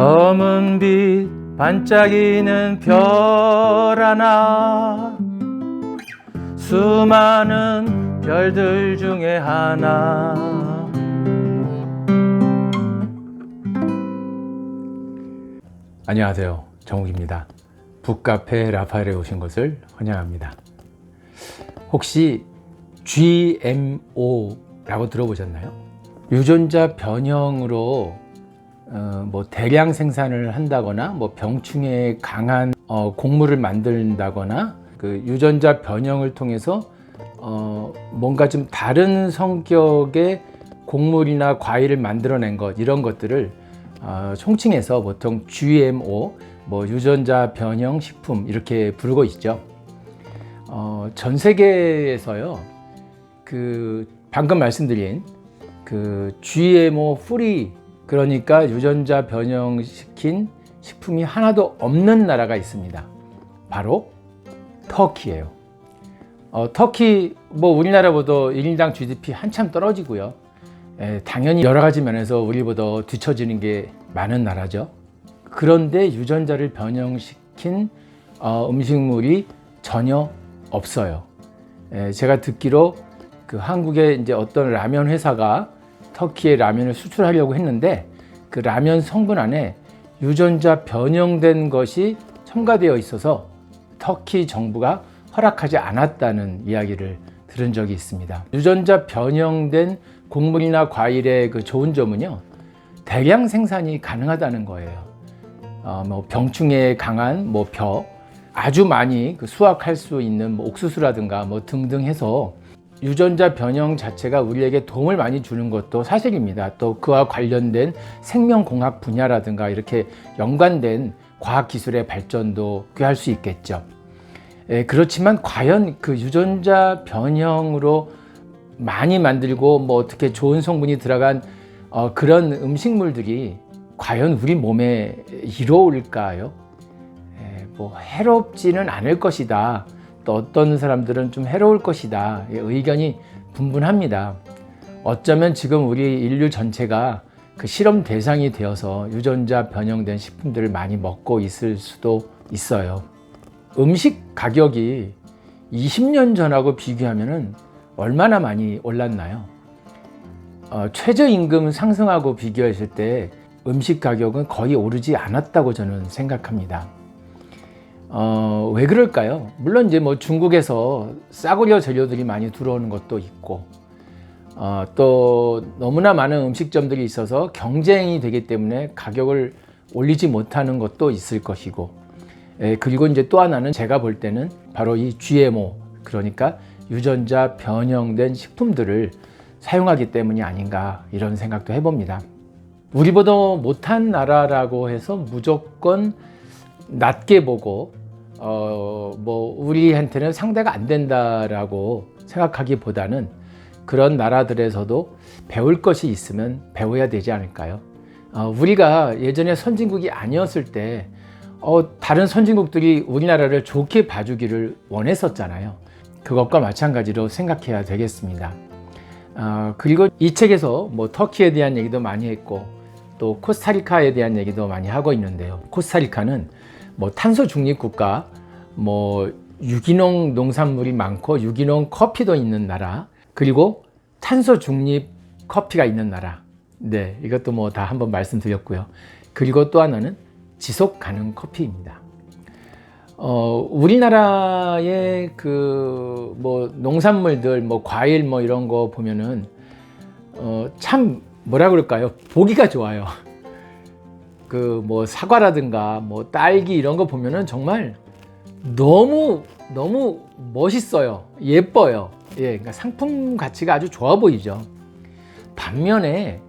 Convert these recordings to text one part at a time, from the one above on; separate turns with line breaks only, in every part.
검은 빛 반짝이는 별 하나. 수많은 별들 중에 하나. 안녕하세요. 정욱입니다. 북카페 라파엘에 오신 것을 환영합니다. 혹시 GMO라고 들어보셨나요? 유전자 변형으로 어, 뭐 대량 생산을 한다거나 뭐 병충해에 강한 어, 곡물을 만든다거나 그 유전자 변형을 통해서 어, 뭔가 좀 다른 성격의 곡물이나 과일을 만들어낸 것 이런 것들을 어, 총칭해서 보통 GMO 뭐 유전자 변형 식품 이렇게 부르고 있죠. 어, 전 세계에서요 그 방금 말씀드린 그 GMO 프리 그러니까 유전자 변형시킨 식품이 하나도 없는 나라가 있습니다. 바로 터키예요. 어, 터키 뭐 우리나라보다 1인당 GDP 한참 떨어지고요. 에, 당연히 여러 가지 면에서 우리보다 뒤처지는 게 많은 나라죠. 그런데 유전자를 변형시킨 어, 음식물이 전혀 없어요. 에, 제가 듣기로 그 한국의 이제 어떤 라면 회사가 터키에 라면을 수출하려고 했는데 그 라면 성분 안에 유전자 변형된 것이 첨가되어 있어서 터키 정부가 허락하지 않았다는 이야기를 들은 적이 있습니다. 유전자 변형된 곡물이나 과일의 그 좋은 점은요, 대량 생산이 가능하다는 거예요. 어, 뭐 병충해에 강한 뭐 벼, 아주 많이 그 수확할 수 있는 뭐 옥수수라든가 뭐 등등 해서 유전자 변형 자체가 우리에게 도움을 많이 주는 것도 사실입니다. 또 그와 관련된 생명공학 분야라든가 이렇게 연관된 과학기술의 발전도 꾀할 수 있겠죠. 예, 그렇지만 과연 그 유전자 변형으로 많이 만들고 뭐 어떻게 좋은 성분이 들어간 어, 그런 음식물들이 과연 우리 몸에 이로울까요? 예, 뭐 해롭지는 않을 것이다. 또 어떤 사람들은 좀 해로울 것이다. 예, 의견이 분분합니다. 어쩌면 지금 우리 인류 전체가 그 실험 대상이 되어서 유전자 변형된 식품들을 많이 먹고 있을 수도 있어요. 음식 가격이 20년 전하고 비교하면 얼마나 많이 올랐나요? 어, 최저임금 상승하고 비교했을 때 음식 가격은 거의 오르지 않았다고 저는 생각합니다. 어, 왜 그럴까요? 물론 이제 뭐 중국에서 싸구려 재료들이 많이 들어오는 것도 있고, 어, 또 너무나 많은 음식점들이 있어서 경쟁이 되기 때문에 가격을 올리지 못하는 것도 있을 것이고, 예, 그리고 이제 또 하나는 제가 볼 때는 바로 이 GMO, 그러니까 유전자 변형된 식품들을 사용하기 때문이 아닌가 이런 생각도 해봅니다. 우리보다 못한 나라라고 해서 무조건 낮게 보고 어, 뭐 우리한테는 상대가 안 된다라고 생각하기보다는 그런 나라들에서도 배울 것이 있으면 배워야 되지 않을까요? 어, 우리가 예전에 선진국이 아니었을 때 어, 다른 선진국들이 우리나라를 좋게 봐주기를 원했었잖아요. 그것과 마찬가지로 생각해야 되겠습니다. 어, 그리고 이 책에서 뭐 터키에 대한 얘기도 많이 했고 또 코스타리카에 대한 얘기도 많이 하고 있는데요. 코스타리카는 뭐 탄소 중립 국가, 뭐 유기농 농산물이 많고 유기농 커피도 있는 나라, 그리고 탄소 중립 커피가 있는 나라. 네, 이것도 뭐 다 한번 말씀드렸고요. 그리고 또 하나는 지속 가능 커피입니다. 어, 우리나라의 그 뭐 농산물들, 뭐 과일 뭐 이런 거 보면은 어, 참 뭐라 그럴까요? 보기가 좋아요. 그 뭐 사과라든가 뭐 딸기 이런 거 보면은 정말 너무 너무 멋있어요. 예뻐요. 예, 그러니까 상품 가치가 아주 좋아 보이죠. 반면에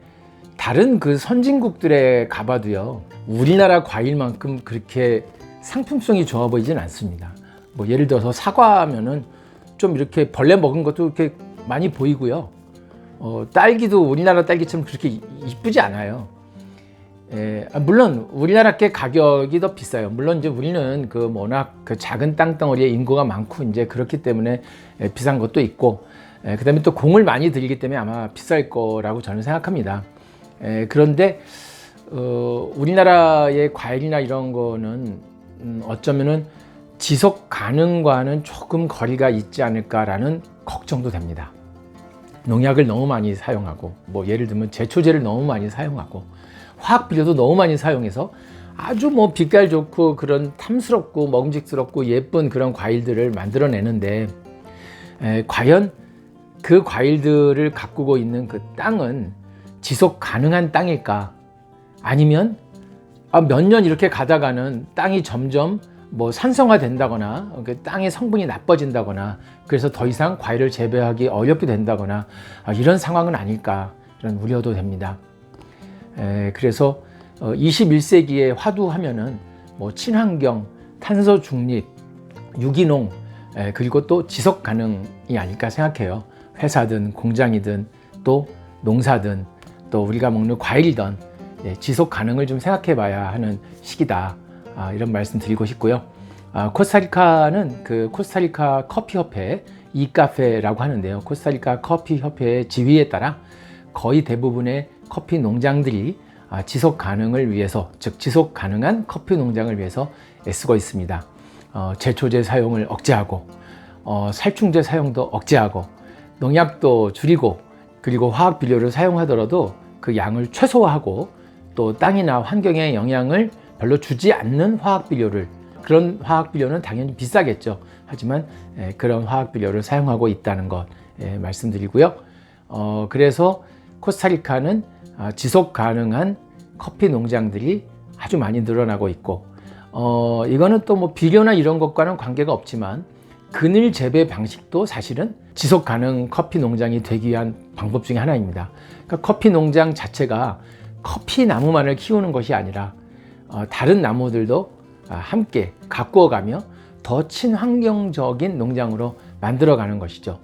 다른 그 선진국들에 가봐도요. 우리나라 과일만큼 그렇게 상품성이 좋아 보이진 않습니다. 뭐 예를 들어서 사과면은 좀 이렇게 벌레 먹은 것도 이렇게 많이 보이고요. 어, 딸기도 우리나라 딸기처럼 그렇게 이쁘지 않아요. 예, 아, 물론 우리나라 게 가격이 더 비싸요. 물론 이제 우리는 그 워낙 그 작은 땅덩어리에 인구가 많고 이제 그렇기 때문에 예, 비싼 것도 있고, 예, 그다음에 또 공을 많이 들이기 때문에 아마 비쌀 거라고 저는 생각합니다. 예, 그런데 어, 우리나라의 과일이나 이런 거는 음, 어쩌면은 지속 가능과는 조금 거리가 있지 않을까라는 걱정도 됩니다. 농약을 너무 많이 사용하고 뭐 예를 들면 제초제를 너무 많이 사용하고 화학 비료도 너무 많이 사용해서 아주 뭐 빛깔 좋고 그런 탐스럽고 먹음직스럽고 예쁜 그런 과일들을 만들어내는데 에, 과연 그 과일들을 가꾸고 있는 그 땅은 지속 가능한 땅일까? 아니면 아, 몇 년 이렇게 가다가는 땅이 점점 뭐 산성화 된다거나 그 땅의 성분이 나빠진다거나 그래서 더 이상 과일을 재배하기 어렵게 된다거나 아, 이런 상황은 아닐까 이런 우려도 됩니다. 에, 그래서 어, 21세기에 화두하면은 뭐 친환경, 탄소 중립, 유기농 에, 그리고 또 지속 가능이 아닐까 생각해요. 회사든 공장이든 또 농사든 또 우리가 먹는 과일이든 예, 지속 가능을 좀 생각해 봐야 하는 시기다. 아, 이런 말씀 드리고 싶고요. 아, 코스타리카는 그 코스타리카 커피 협회 이카페라고 하는데요. 코스타리카 커피 협회의 지휘에 따라 거의 대부분의 커피 농장들이 아, 지속 가능을 위해서, 즉 지속 가능한 커피 농장을 위해서 애쓰고 있습니다. 어, 제초제 사용을 억제하고 어, 살충제 사용도 억제하고 농약도 줄이고 그리고 화학 비료를 사용하더라도 그 양을 최소화하고 또 땅이나 환경에 영향을 별로 주지 않는 화학 비료를 그런 화학 비료는 당연히 비싸겠죠. 하지만 에, 그런 화학 비료를 사용하고 있다는 것 에, 말씀드리고요. 어, 그래서 코스타리카는 아, 지속 가능한 커피 농장들이 아주 많이 늘어나고 있고 어, 이거는 또 뭐 비료나 이런 것과는 관계가 없지만 그늘 재배 방식도 사실은 지속 가능 커피 농장이 되기 위한 방법 중에 하나입니다. 그러니까 커피 농장 자체가 커피 나무만을 키우는 것이 아니라 어, 다른 나무들도 아, 함께 가꾸어가며 더 친환경적인 농장으로 만들어가는 것이죠.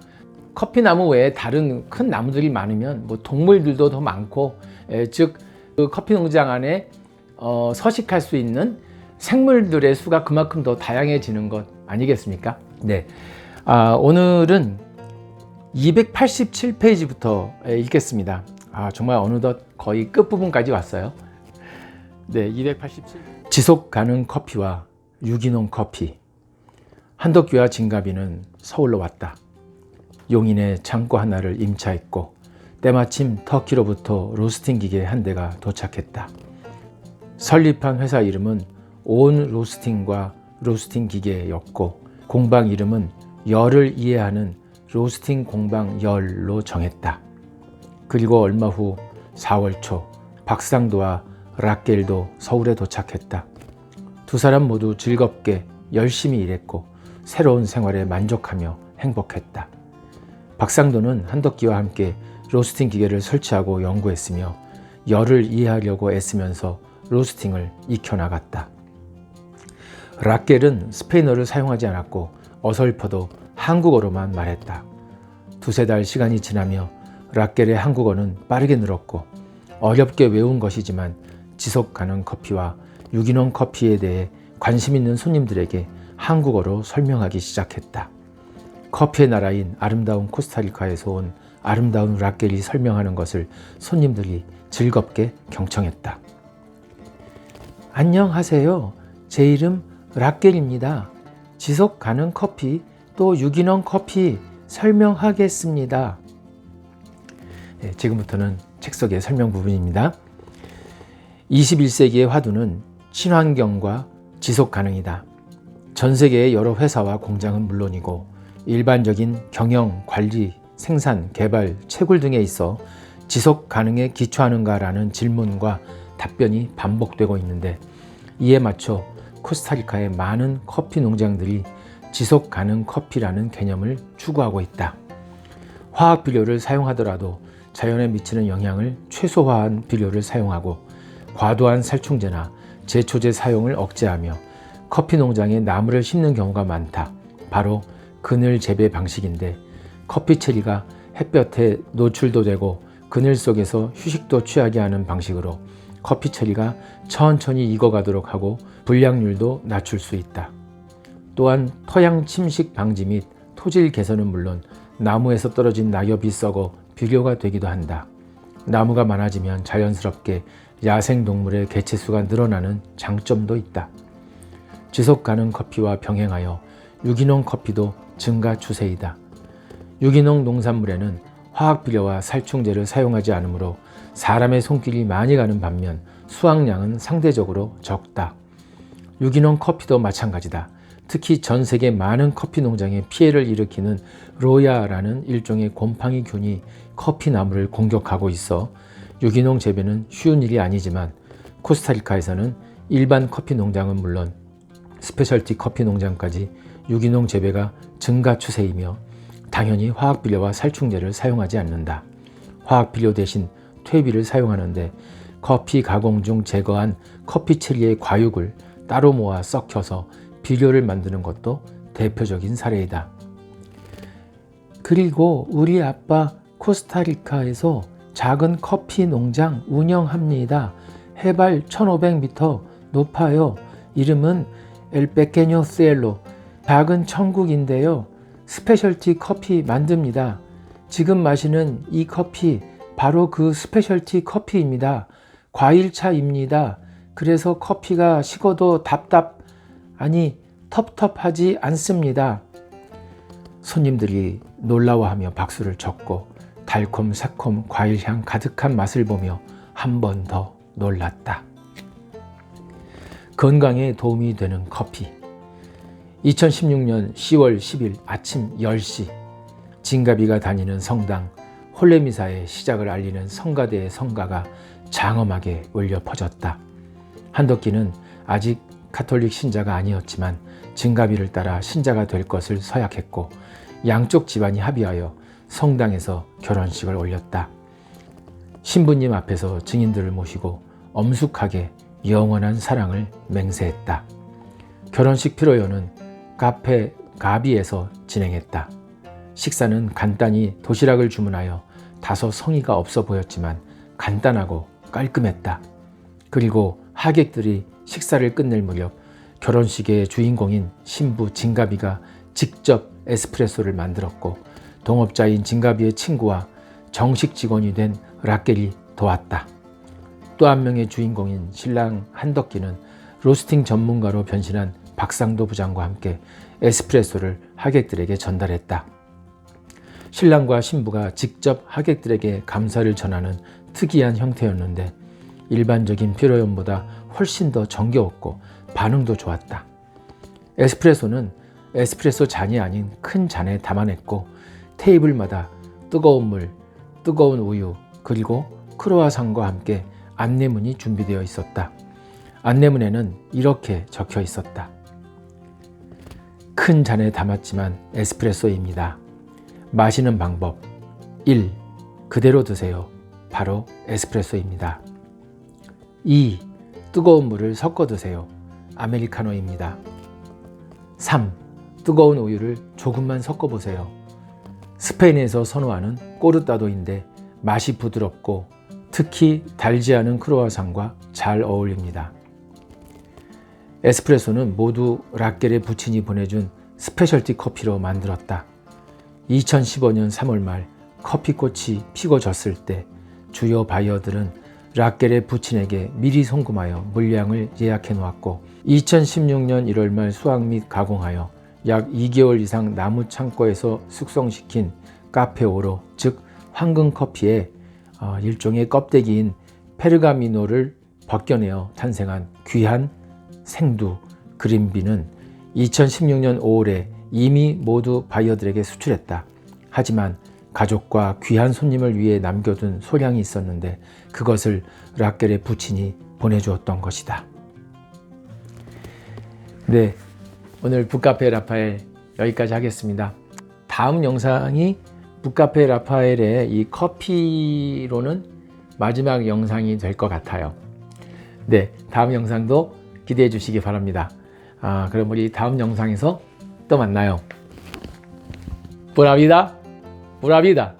커피 나무 외에 다른 큰 나무들이 많으면 뭐 동물들도 더 많고, 에, 즉, 그 커피 농장 안에 어, 서식할 수 있는 생물들의 수가 그만큼 더 다양해지는 것 아니겠습니까? 네. 아, 오늘은 287페이지부터 읽겠습니다. 아, 정말 어느덧 거의 끝부분까지 왔어요. 네, 287. 지속 가능 커피와 유기농 커피. 한덕규와 진가비는 서울로 왔다. 용인에 창고 하나를 임차했고 때마침 터키로부터 로스팅 기계 한 대가 도착했다. 설립한 회사 이름은 온 로스팅과 로스팅 기계였고 공방 이름은 열을 이해하는 로스팅 공방 열로 정했다. 그리고 얼마 후 4월 초 박상도와 라켈도 서울에 도착했다. 두 사람 모두 즐겁게 열심히 일했고 새로운 생활에 만족하며 행복했다. 박상도는 한덕기와 함께 로스팅 기계를 설치하고 연구했으며 열을 이해하려고 애쓰면서 로스팅을 익혀나갔다. 라켈은 스페인어를 사용하지 않았고 어설퍼도 한국어로만 말했다. 두세 달 시간이 지나며 라켈의 한국어는 빠르게 늘었고 어렵게 외운 것이지만 지속 가능 커피와 유기농 커피에 대해 관심 있는 손님들에게 한국어로 설명하기 시작했다. 커피의 나라인 아름다운 코스타리카에서 온 아름다운 라켈이 설명하는 것을 손님들이 즐겁게 경청했다. 안녕하세요. 제 이름 라켈입니다. 지속 가능 커피 또 유기농 커피 설명하겠습니다. 네, 지금부터는 책 속의 설명 부분입니다. 21세기의 화두는 친환경과 지속 가능이다. 전 세계의 여러 회사와 공장은 물론이고 일반적인 경영, 관리, 생산, 개발, 채굴 등에 있어 지속 가능에 기초하는가라는 질문과 답변이 반복되고 있는데 이에 맞춰 코스타리카의 많은 커피 농장들이 지속 가능 커피라는 개념을 추구하고 있다. 화학 비료를 사용하더라도 자연에 미치는 영향을 최소화한 비료를 사용하고 과도한 살충제나 제초제 사용을 억제하며 커피 농장에 나무를 심는 경우가 많다. 바로 그늘 재배 방식인데 커피 체리가 햇볕에 노출도 되고 그늘 속에서 휴식도 취하게 하는 방식으로 커피 체리가 천천히 익어가도록 하고 불량률도 낮출 수 있다. 또한 토양 침식 방지 및 토질 개선은 물론 나무에서 떨어진 낙엽이 썩어 비료가 되기도 한다. 나무가 많아지면 자연스럽게 야생 동물의 개체수가 늘어나는 장점도 있다. 지속 가능 커피와 병행하여 유기농 커피도 증가 추세이다. 유기농 농산물에는 화학 비료와 살충제를 사용하지 않으므로 사람의 손길이 많이 가는 반면 수확량은 상대적으로 적다. 유기농 커피도 마찬가지다. 특히 전 세계 많은 커피 농장에 피해를 일으키는 로야라는 일종의 곰팡이 균이 커피 나무를 공격하고 있어 유기농 재배는 쉬운 일이 아니지만 코스타리카에서는 일반 커피 농장은 물론 스페셜티 커피 농장까지 유기농 재배가 증가 추세이며 당연히 화학 비료와 살충제를 사용하지 않는다. 화학 비료 대신 퇴비를 사용하는데 커피 가공 중 제거한 커피 체리의 과육을 따로 모아 썩혀서 비료를 만드는 것도 대표적인 사례이다. 그리고 우리 아빠 코스타리카에서 작은 커피 농장 운영합니다. 해발 1500m 높아요. 이름은 엘페케뇨 셀로. 작은 천국인데요. 스페셜티 커피 만듭니다. 지금 마시는 이 커피 바로 그 스페셜티 커피입니다. 과일차입니다. 그래서 커피가 식어도 답답 아니 텁텁하지 않습니다. 손님들이 놀라워하며 박수를 쳤고 달콤 새콤 과일향 가득한 맛을 보며 한 번 더 놀랐다. 건강에 도움이 되는 커피. 2016년 10월 10일 아침 10시 진가비가 다니는 성당 홀레미사의 시작을 알리는 성가대의 성가가 장엄하게 울려 퍼졌다. 한덕기는 아직 카톨릭 신자가 아니었지만 진가비를 따라 신자가 될 것을 서약했고 양쪽 집안이 합의하여 성당에서 결혼식을 올렸다. 신부님 앞에서 증인들을 모시고 엄숙하게 영원한 사랑을 맹세했다. 결혼식 피로연은 카페 가비에서 진행했다. 식사는 간단히 도시락을 주문하여 다소 성의가 없어 보였지만 간단하고 깔끔했다. 그리고 하객들이 식사를 끝낼 무렵 결혼식의 주인공인 신부 진가비가 직접 에스프레소를 만들었고 동업자인 진가비의 친구와 정식 직원이 된 라켈이 도왔다. 또 한 명의 주인공인 신랑 한덕기는 로스팅 전문가로 변신한 박상도 부장과 함께 에스프레소를 하객들에게 전달했다. 신랑과 신부가 직접 하객들에게 감사를 전하는 특이한 형태였는데 일반적인 피로연보다 훨씬 더 정겨웠고 반응도 좋았다. 에스프레소는 에스프레소 잔이 아닌 큰 잔에 담아냈고 테이블마다 뜨거운 물, 뜨거운 우유, 그리고 크로아상과 함께 안내문이 준비되어 있었다. 안내문에는 이렇게 적혀 있었다. 큰 잔에 담았지만 에스프레소입니다. 마시는 방법 1. 그대로 드세요. 바로 에스프레소입니다. 2. 뜨거운 물을 섞어 드세요. 아메리카노입니다. 3. 뜨거운 우유를 조금만 섞어 보세요. 스페인에서 선호하는 꼬르따도인데 맛이 부드럽고 특히 달지 않은 크로아상과 잘 어울립니다. 에스프레소는 모두 락겔의 부친이 보내준 스페셜티 커피로 만들었다. 2015년 3월 말 커피꽃이 피고 졌을 때 주요 바이어들은 락겔의 부친에게 미리 송금하여 물량을 예약해 놓았고 2016년 1월 말 수확 및 가공하여 약 2개월 이상 나무 창고에서 숙성시킨 카페오로 즉 황금 커피의 어, 일종의 껍데기인 페르가미노를 벗겨내어 탄생한 귀한 생두 그린비는 2016년 5월에 이미 모두 바이어들에게 수출했다. 하지만 가족과 귀한 손님을 위해 남겨둔 소량이 있었는데 그것을 락겔의 부친이 보내주었던 것이다. 네, 오늘 북카페 라파엘 여기까지 하겠습니다. 다음 영상이 북카페 라파엘의 이 커피로는 마지막 영상이 될 것 같아요. 네, 다음 영상도 기대해 주시기 바랍니다. 아, 그럼 우리 다음 영상에서 또 만나요. 부라비다, 부라비다.